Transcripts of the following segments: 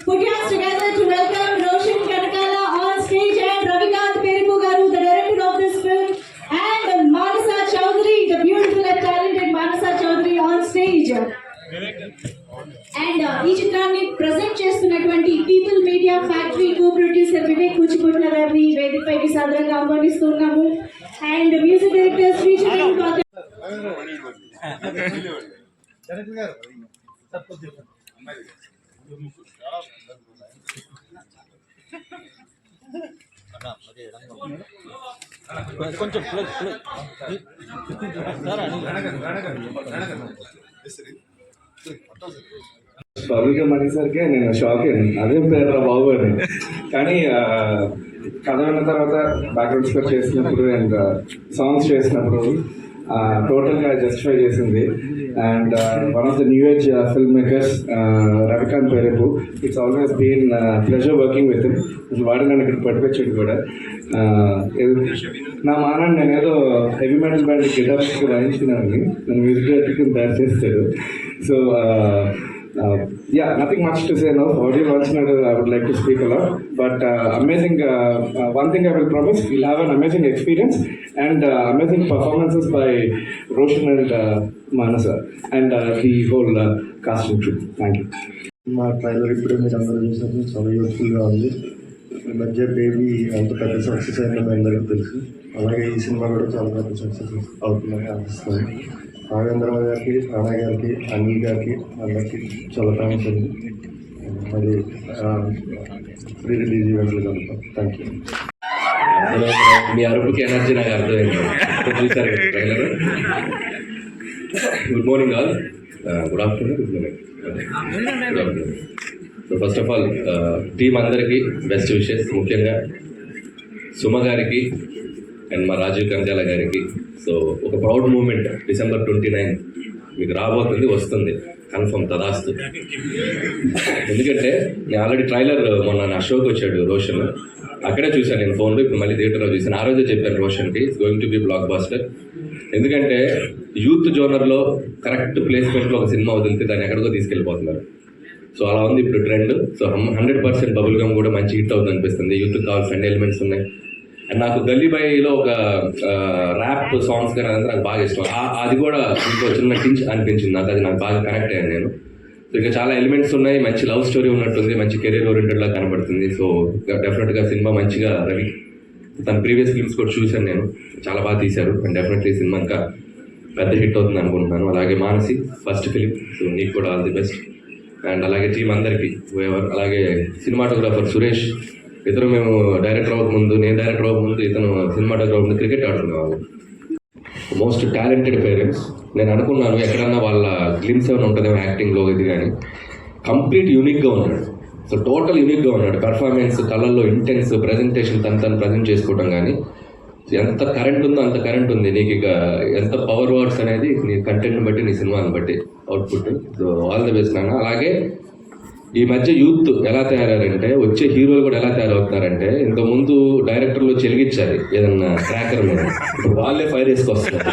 put your hands together to welcome Roshan Kanakala on stage and Ravikant Peripu Garu, the director of this film, and Manasa Chaudhary, the beautiful and talented Manasa Chaudhary on stage. And ఈ చిత్రాన్ని present చేస్తున్నటువంటి people media factory co producer Vivek Kuchibhotla గారిని వేదికపైకి సాదరంగా ఆహ్వానిస్తున్నాము and music director Sri Chandra కొంచెం plus plus public అనేసరికి నేను షాక్ అయ్యాను అదేం పేరు బాబు అని కానీ కథ విన్న తర్వాత బ్యాక్గ్రౌండ్ స్కోర్ చేసినప్పుడు అండ్ సాంగ్స్ చేసినప్పుడు టోటల్గా జస్టిఫై చేసింది. And one of the new age film makers Ravikanth Perepu it's always been pleasure working with వాడు నన్ను ఇక్కడ పట్టుకొచ్చాడు కూడా. Uh, నా మానాన్ని నేను ఏదో హెవీ మెటల్ బ్యాండ్ గిటార్స్ వాయించినాను నన్ను మ్యూజిక్ డైరెక్టర్ తయారు చేస్తాడు. So uh, Uh, yeah, nothing much to say now. Audio launch I would like to speak a lot. But uh, amazing, uh, uh, one thing I will promise, we'll have an amazing experience and uh, amazing performances by Roshan and uh, Manasa and uh, the whole uh, casting crew. Thank you. మా trailer ఇప్పుడే మీరు అందరూ చూసారు చాలా యూత్ఫుల్గా ఉంది ఈ మధ్య baby అంత పెద్ద సక్సెస్ అయిందని అందరికీ తెలుసు అలాగే ఈ సినిమా కూడా చాలా పెద్ద సక్సెస్ అవుతుందని అనిపిస్తుంది నాగేంద్ర గారికి రాణా గారికి అనిల్ గారికి అందరికీ చాలా థ్యాంక్స్ అండి మరి ప్రీ రిలీజ్ ఈవెంట్లు కలుగుతాం థ్యాంక్ యూ మీ అరుపుకి ఎనర్జీ నాకు అర్థమైంది. చూసారు good morning all good afternoon good morning so first of all team అందరికీ బెస్ట్ విషెస్ ముఖ్యంగా సుమ గారికి అండ్ మా రాజీవ్ కంజాల గారికి. సో ఒక proud moment December twenty nine మీకు రాబోతుంది వస్తుంది. కన్ఫర్మ్ తదాస్తు. ఎందుకంటే నేను ఆల్రెడీ ట్రైలర్ మొన్న నా షోకి వచ్చాడు రోషన్. అక్కడే చూశాను నేను ఫోన్లో ఇప్పుడు మళ్ళీ థియేటర్లో చూశాను. ఆ రోజే చెప్పాను రోషన్కి it's going to be blockbuster ఎందుకంటే యూత్ జోనర్లో కరెక్ట్ ప్లేస్మెంట్లో ఒక సినిమా వదిలితే దాన్ని ఎక్కడికో తీసుకెళ్ళిపోతున్నారు. సో అలా ఉంది ఇప్పుడు trend. So hundred percent bubble gum కూడా మంచి హిట్ అవుతుంది అనిపిస్తుంది యూత్ కావాల్సిన ఎలిమెంట్స్ ఉన్నాయి. నాకు గల్లీబాయిలో ఒక ర్యాప్ సాంగ్స్ కానీ అదంతా నాకు బాగా ఇష్టం. అది కూడా ఇంకో చిన్న టించ్ అనిపించింది నాకు అది నాకు బాగా కనెక్ట్ అయ్యాను నేను. సో ఇంకా చాలా ఎలిమెంట్స్ ఉన్నాయి మంచి లవ్ స్టోరీ ఉన్నట్టుంది మంచి కెరీర్ ఓరియంటెడ్ లా కనబడుతుంది. సో డెఫినెట్గా సినిమా మంచిగా రవి తన ప్రీవియస్ ఫిల్మ్స్ కూడా చూశాను నేను. చాలా బాగా తీశారు. అండ్ డెఫినెట్లీ సినిమా ఇంకా పెద్ద హిట్ అవుతుంది అనుకుంటున్నాను. అలాగే మానసి ఫస్ట్ ఫిలిం సో నీకు కూడా ఆల్ ది బెస్ట్ అండ్ అలాగే టీం అందరికీ అలాగే సినిమాటోగ్రాఫర్ సురేష్ ఇతను మేము డైరెక్టర్ అవ్వక ముందు నేను డైరెక్టర్ అవ్వక ముందు ఇతను సినిమాటోగ్రాఫర్ ముందు క్రికెట్ ఆడుకునేవాళ్ళు మోస్ట్ టాలెంటెడ్ పేరెంట్స్ నేను అనుకున్నాను ఎక్కడన్నా వాళ్ళ గ్లిమ్స్ ఏమైనా ఉంటుందేమో యాక్టింగ్లో ఇది కానీ. కంప్లీట్ యూనిక్గా ఉన్నాడు. సో టోటల్ యూనిక్గా ఉన్నాడు. పెర్ఫార్మెన్స్ కళ్ళల్లో ఇంటెన్స్ ప్రజెంటేషన్ తను తను ప్రజెంట్ చేసుకోవడం కానీ. ఎంత కరెంట్ ఉందో అంత కరెంట్ ఉంది. నీకు ఇక ఎంత పవర్ వర్డ్స్ అనేది నీ కంటెంట్ని బట్టి నీ సినిమాని బట్టి output so all the best నాన్న. అలాగే ఈ మధ్య యూత్ ఎలా తయారయ్యారంటే వచ్చే హీరోలు కూడా ఎలా తయారవుతున్నారంటే ఇంత ముందు డైరెక్టర్లు చెలిగించాలి ఏదన్నా ట్రాకర్ మీద. ఇప్పుడు వాళ్ళే ఫైర్ వేసుకొస్తున్నారు.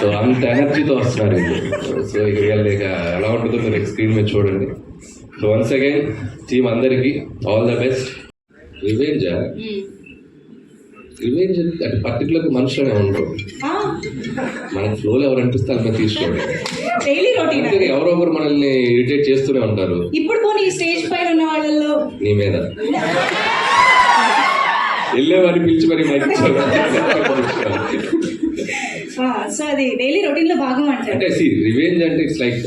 సో అంత ఎనర్జీతో వస్తున్నారు వీళ్ళు. సో ఇక వీళ్ళు ఇక ఎలా ఉంటుందో మీరు స్క్రీన్ మీద చూడండి. సో వన్స్ అగైన్ టీమ్ అందరికీ ఆల్ ద బెస్ట్ రివేంజా? రివేంజ్ అంటే పర్టికులర్ మనుషులనే ఉండరు. మనకి ఫ్లోలో ఎవరు అనిపిస్తే మీద తీసుకోండి డైలీ రొటీన్ ఎవరో ఒకరు మనల్ని ఇరిటేట్ చేస్తూనే ఉంటారు. ఇప్పుడు పోనీ ఈ స్టేజ్ పైన ఉన్న వాళ్ళల్లో. నీ మీద. వెళ్ళేవారిని పిలిచి మరి మైక్ సో అది డైలీ రొటీన్లో భాగం అంటారు. అంటే సి రివెంజ్ అంటే ఇట్స్ లైక్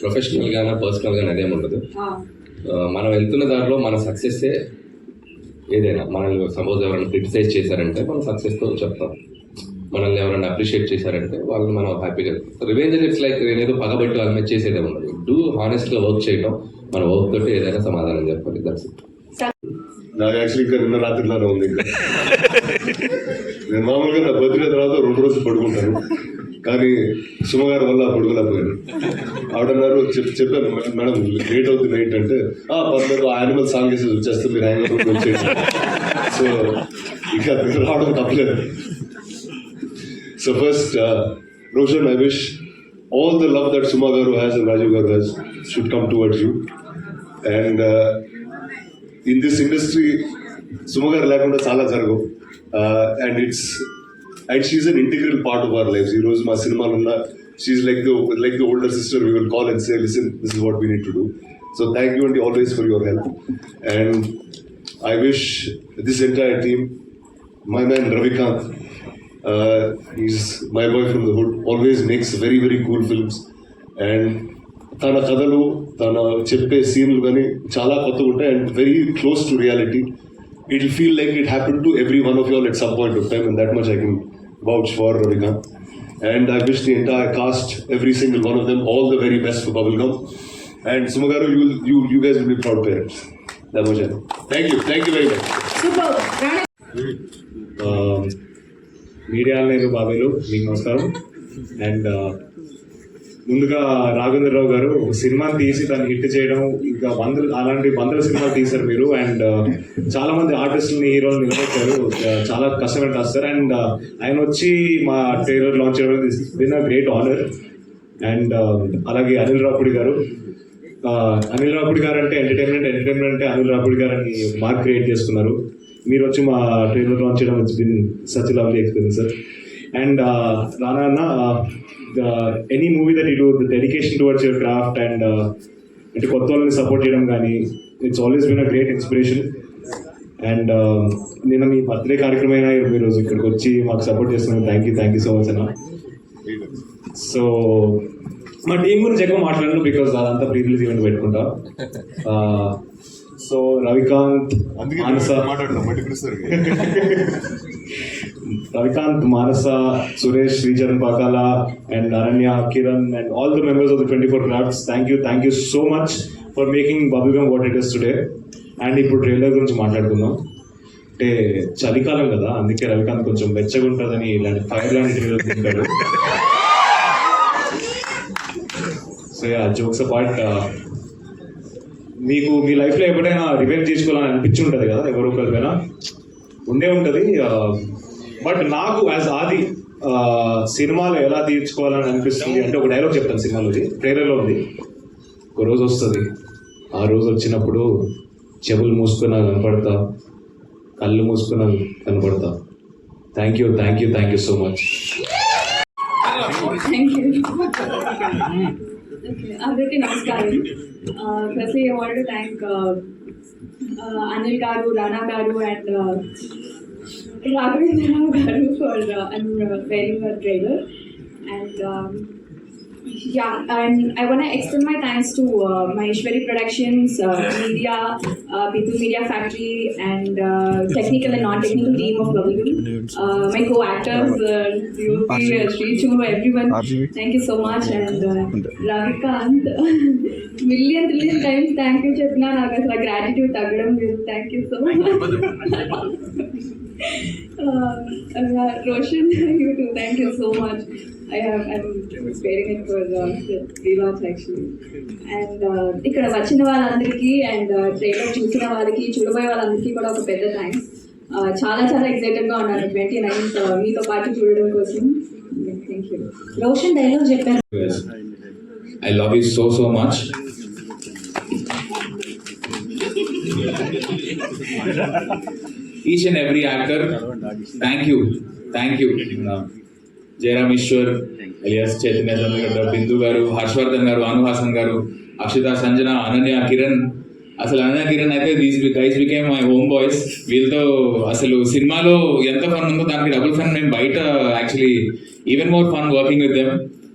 ప్రొఫెషనల్ గానా పర్సనల్ గానా అదేం ఉండదు. మనం వెళ్తున్న దారిలో మన సక్సెస్ ఏదైనా మనల్ని సపోజ్ ఎవరైనా క్రిటిసైజ్ చేశారంటే మనం సక్సెస్తో చెప్తాం. మనల్ని ఎవరైనా అప్రిషియేట్ చేశారంటే వాళ్ళని మనం హ్యాపీగా రివెంజ్ ఇట్స్ లైక్ నేనేదో పగబట్టి వాళ్ళ మీద చేసేదే ఉండదు. డూ హానెస్ట్గా వర్క్ చేయడం మన వర్క్ తోటి ఏదైనా సమాధానం చెప్పాలి దట్స్ నాకు యాక్చువల్లీ ఇంకా నిన్న రాత్రిలోనే ఉంది ఇంకా. నేను మామూలుగా నా బర్త్డే తర్వాత రెండు రోజులు పడుకుంటాను. కానీ సుమగారి వల్ల పడుకోలేకపోయాను. ఆవిడన్నారు చెప్ చెప్పాను మేడం లేట్ అవుతుంది నైట్ అంటే ఆ పర్లేదు యానిమల్ సాంగ్ వేసి వచ్చేస్తే మీరు హ్యాంగ్ వచ్చేసి సో ఇంకా రావడం తప్పలేదు. So first Roshan I wish all the love that Suma గారు హ్యాస్ అండ్ రాజీవ్ గారు has should come towards you and in this industry సుమగారు లేకుండా చాలా జరగవు. Uh, and it's and she an integral part of our life ఈ రోజు మా సినిమాలు ఉన్న she like like the older sister we will call and say listen this is what we need to do so thank you అండి always for your help and I wish this entire team my man Ravikanth is my boy from the hood always makes very very cool films and తన కథలు తన చెప్పే సీన్లు కానీ చాలా కొత్తగా ఉంటాయి and very close to reality It feel like it happen to every one of your at some point of time and that much I can vouch for Ravikant. And I wish the entire cast, every single one of them, all the very best for Bubblegum. And Sumagaru, you, will, you, you guys will be proud parents. That much I know. Thank you. Thank you very much. Super Rana media నేను బాబాయ్లు మీకు నమస్కారం and ముందుగా రాఘవేంద్రరావు గారు సినిమాని తీసి దాన్ని hit చేయడం ఇంకా వందలు అలాంటి వందల సినిమాలు తీశారు మీరు. అండ్ uh, చాలా మంది ఆర్టిస్టులని హీరోలు నిలబెట్టారు. Uh, చాలా కష్టమైన టాస్క్ సార్. అండ్ uh, ఆయన వచ్చి మా ట్రైలర్ లాంచ్ చేయడం been a great honour. And um, అలాగే అనిల్ రాపుడి గారు. అనిల్ రాపుడి గారు అంటే ఎంటర్టైన్మెంట్ ఎంటర్టైన్మెంట్ అంటే అనిల్ రాపుడి గారు అని మార్క్ క్రియేట్ చేసుకున్నారు. మీరు వచ్చి మా ట్రైలర్ లాంచ్ చేయడం it's been such lovely experience sir. And Rana అన్న any movie that you the dedication towards your craft and అంటే కొత్త వాళ్ళని సపోర్ట్ చేయడం కానీ it's always been a great inspiration and నిన్న మీ బర్త్డే కార్యక్రమం అయినా మీరు రోజు ఇక్కడికి వచ్చి మాకు సపోర్ట్ చేస్తున్నారు thank you thank you so much అన్న. సో మా టీం గురించి ఎక్కువ మాట్లాడను బికాస్ అదంతా ప్రీ రిలీజ్ ఈవెంట్ పెట్టుకుంటా so Ravikanth Manasa Ravikanth Manasa Suresh Sricharan Pakala and Aranya Kiran and all the members of the twenty four crafts thank you thank you so much for making Bubblegum what it is today and ఇప్పుడు trailer గురించి మాట్లాడుకుందాం. అంటే చలికాలం కదా అందుకే రవికాంత్ కొంచెం వెచ్చగా ఉంటుందని ఇలాంటి ఫైర్ లాంటి ట్రైలర్ తింటాడు. సో యా జోక్స్ అపార్ట్ మీకు మీ లైఫ్లో ఎప్పుడైనా రివెంజ్ చేసుకోవాలని అనిపించి ఉంటుంది కదా ఎవరో ఒకరిపైన? ఉండే ఉంటుంది uh, బట్ నాకు యాజ్ ఆది సినిమాలో ఎలా తీర్చుకోవాలని అనిపిస్తుంది అంటే ఒక డైలాగ్ చెప్తాను సినిమాలోది ట్రైలర్లో ఉంది. ఒక రోజు వస్తుంది. ఆ రోజు వచ్చినప్పుడు చెవులు మూసుకున్నా కనపడతా కళ్ళు మూసుకున్నా కనపడతా. Thank you thank you thank you so much అందరికీ నమస్కారం. I want to thank Anil గారు రానా గారు and Raghavendra Garu for uh, I'm a very well driver. And um, yeah, and I want to extend my thanks to uh, Maheshwari Productions, uh, media, uh, People Media Factory, and uh, technical and non-technical team of Bubblegum. Uh, my co-actors, uh, Rupi, Shrichu, uh, everyone. Thank you so much. And uh, Ravikant, uh, million trillion times thank you, Chapna Nagasla. Gratitude, Tagadam. Thank you so much. uh, uh, Roshan, you too. Thank you so much. Uh, ఇక్కడ వచ్చిన వాళ్ళందరికీ and trailer uh, చూసిన వారికి చూడబోయే వాళ్ళందరికీ కూడా ఒక పెద్ద థ్యాంక్స్ uh, చాలా చాలా ఎక్సైటెడ్గా ఉన్నారు. ట్వంటీ నైన్త్ మీతో పాటు చూడడం కోసం. రోషన్ డైలాగ్ చెప్పారు. I love you so so much each and every actor thank you thank you Jayaram Eshwar alias Chaitanya Chandragadda Bindu గారు హర్షవర్ధన్ గారు అనుహాసన్ గారు అక్షిత సంజన అనన్య కిరణ్. అసలు అనన్య కిరణ్ అయితే these guys became my home boys వీళ్ళతో అసలు సినిమాలో ఎంత ఫన్ ఉందో దానికి డబుల్ ఫన్ మేము బయట actually even more fun working with them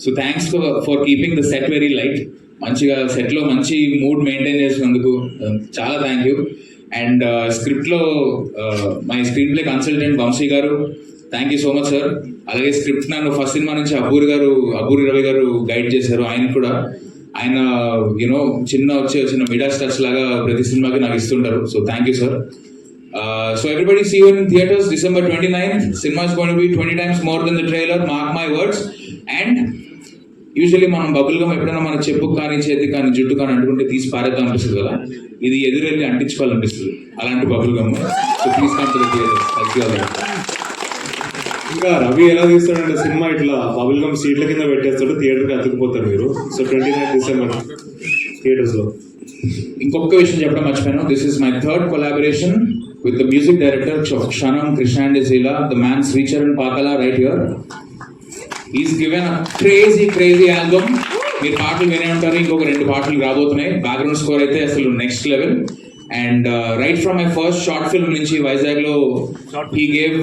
so thanks for keeping the set very light మంచిగా సెట్లో మంచి మూడ్ మెయింటైన్ చేసినందుకు uh, చాలా థ్యాంక్ యూ అండ్ స్క్రిప్ట్లో my screenplay consultant Vamsi గారు thank you so much sir అలాగే స్క్రిప్ట్ నన్ను first సినిమా నుంచి అబ్బూరి గారు అబ్బూరి రవి గారు గైడ్ చేశారు. ఆయన కూడా ఆయన యూనో చిన్న వచ్చే చిన్న మిడా స్టార్స్ లాగా ప్రతి సినిమాకి నాకు ఇస్తుంటారు. So thank you sir so everybody see in theatres December twenty nine cinema gonna be twenty times more then the trailer mark my words and usually మనం బబుల్ గమ్ ఎప్పుడైనా మన చెప్పు కానీ చేతి కానీ జుట్టు కానీ అంటుకుంటే తీసి పారేద్దాం అనిపిస్తుంది కదా? ఇది ఎదురెళ్ళి అంటించుకోవాలనిపిస్తుంది. అలాంటి bubble gum so please come to the theatres thank you ఇంకా రవి ఎలా తీస్తాడంటే సినిమా ఇట్లా బబుల్ గమ్ సీట్ల కింద పెట్టేస్తాడు థియేటర్కి అతుకుపోతారు మీరు సో ట్వంటీ నైన్ డిసెంబర్ థియేటర్స్లో ఇంకొక విషయం చెప్పడం మర్చిపోయాను. This is my third collaboration with the music director Kshanam Krishna జిల్లా the man Sricharan Pakala right here is given crazy crazy album మీరు పాటలు వినే ఉంటారు ఇంకొక రెండు పాటలు రాబోతున్నాయి. బ్యాక్గ్రౌండ్ స్కోర్ అయితే అసలు next level and right from my first short film నుంచి వైజాగ్లో he gave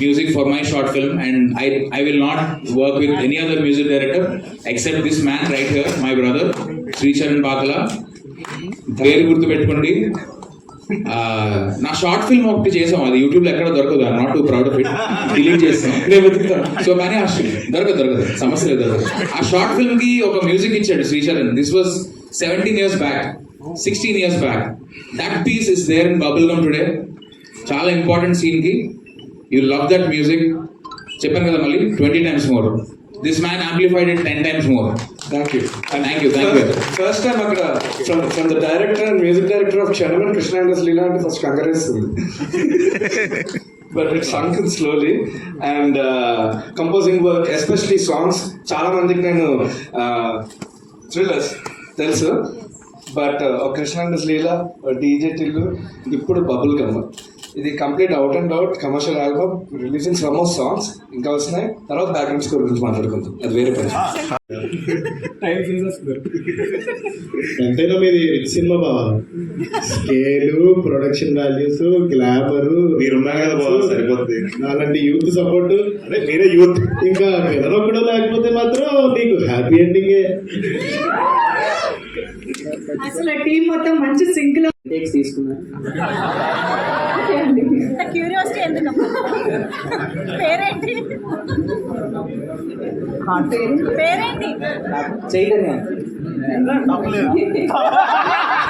music for my short film and I I will not work with any other music director except this man right here my brother Sricharan Pakala పేరు గుర్తు పెట్టుకోండి నా short film ఒకటి చేసాం అది యూట్యూబ్లో ఎక్కడ దొరకదు. I not too proud of it delete చేస్తాం సో కానీ ఆ దొరకదు దొరకదు. సమస్య లేదు దొరకదు. ఆ షార్ట్ ఫిల్మ్కి ఒక మ్యూజిక్ ఇచ్చాడు Sricharan this was seventeen years back sixteen years back that piece is there in bubble gum today చాలా ఇంపార్టెంట్ సీన్కి. యూ లవ్ దట్ మ్యూజిక్ చెప్పాను కదా మళ్ళీ twenty times more this man amplified it ten times more thank you thank you thank you first time అక్కడ from from the director and music director of క్షణమన్ Krishna and Leela అంటే first కంకరేస్తుంది but it sunk slowly and composing work especially songs చాలా మందికి నేను thrillers తెలుసు. But ఒక Krishna and Leela DJ Tillu ఇప్పుడు bubble gum ఇది complete out and out commercial album releasing some of songs ఇంకా వస్తున్నాయి. తర్వాత బ్యాక్గ్రౌండ్ స్కోర్ గురించి మాట్లాడుకుందాం. అది వేరే పని. ఎంతైనా మీది సినిమా బావ స్కేలు ప్రొడక్షన్ వాల్యూస్ గ్లామర్ సరిపోతుంది అలాంటి యూత్ సపోర్ట్ అదే మీరే యూత్ ఇంకా కూడా లేకపోతే మాత్రం నీకు హ్యాపీ ఎండింగే అసలు టీం మొత్తం మంచి సింక్లో క్యూరియాసిటీ ఎందుకు? పేరేంటి? పేరేంటి? చైతన్య